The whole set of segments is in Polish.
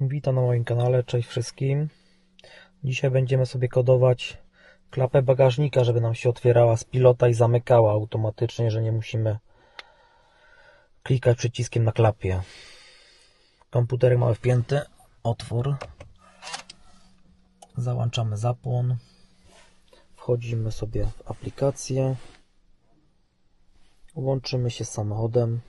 Witam na moim kanale, cześć wszystkim. Dzisiaj będziemy sobie kodować klapę bagażnika, żeby nam się otwierała z pilota i zamykała automatycznie, że nie musimy klikać przyciskiem na klapie. Komputerek mamy wpięty, otwór. Załączamy zapłon. Wchodzimy sobie w aplikację. Łączymy się z samochodem.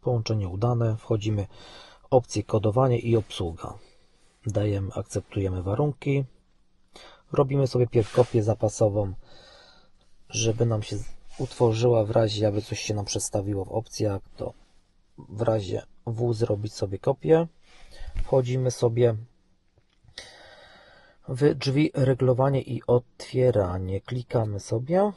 Połączenie udane. Wchodzimy w opcję kodowanie i obsługa. Dajemy, akceptujemy warunki. Robimy sobie pierw kopię zapasową, żeby nam się utworzyła w razie, aby coś się nam przestawiło w opcjach, to w razie W zrobić sobie kopię. Wchodzimy sobie w drzwi reglowanie i otwieranie. Klikamy sobie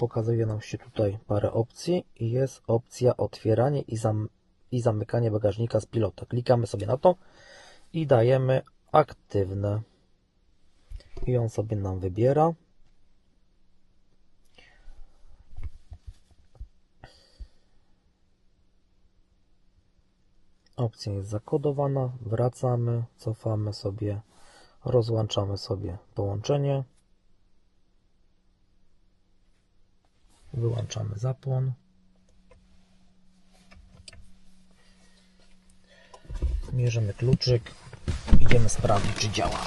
pokazuje nam się tutaj parę opcji i jest opcja otwieranie i, zam i zamykanie bagażnika z pilota. Klikamy sobie na to i dajemy aktywne. I on sobie nam wybiera. Opcja jest zakodowana. Wracamy, cofamy sobie, rozłączamy sobie połączenie. Wyłączamy zapłon. Bierzemy kluczyk. Idziemy sprawdzić, czy działa.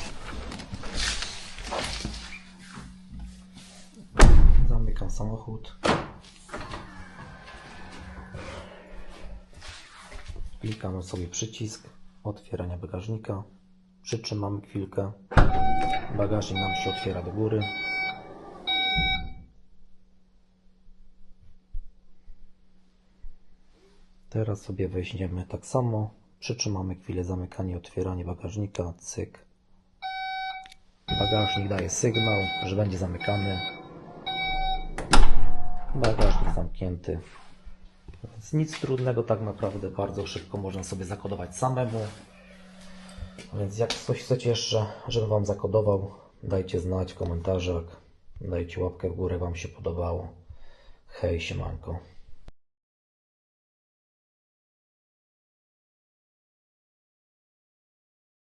Zamykam samochód. Klikamy sobie przycisk otwierania bagażnika. Przytrzymamy chwilkę. Bagażnik nam się otwiera do góry. Teraz sobie weźmiemy tak samo. Przytrzymamy chwilę zamykanie, otwieranie bagażnika. Cyk. Bagażnik daje sygnał, że będzie zamykany. Bagażnik zamknięty. Więc nic trudnego tak naprawdę. Bardzo szybko można sobie zakodować samemu. Więc jak coś chcecie jeszcze, żebym Wam zakodował, dajcie znać w komentarzach. Dajcie łapkę w górę, Wam się podobało. Hej, siemanko.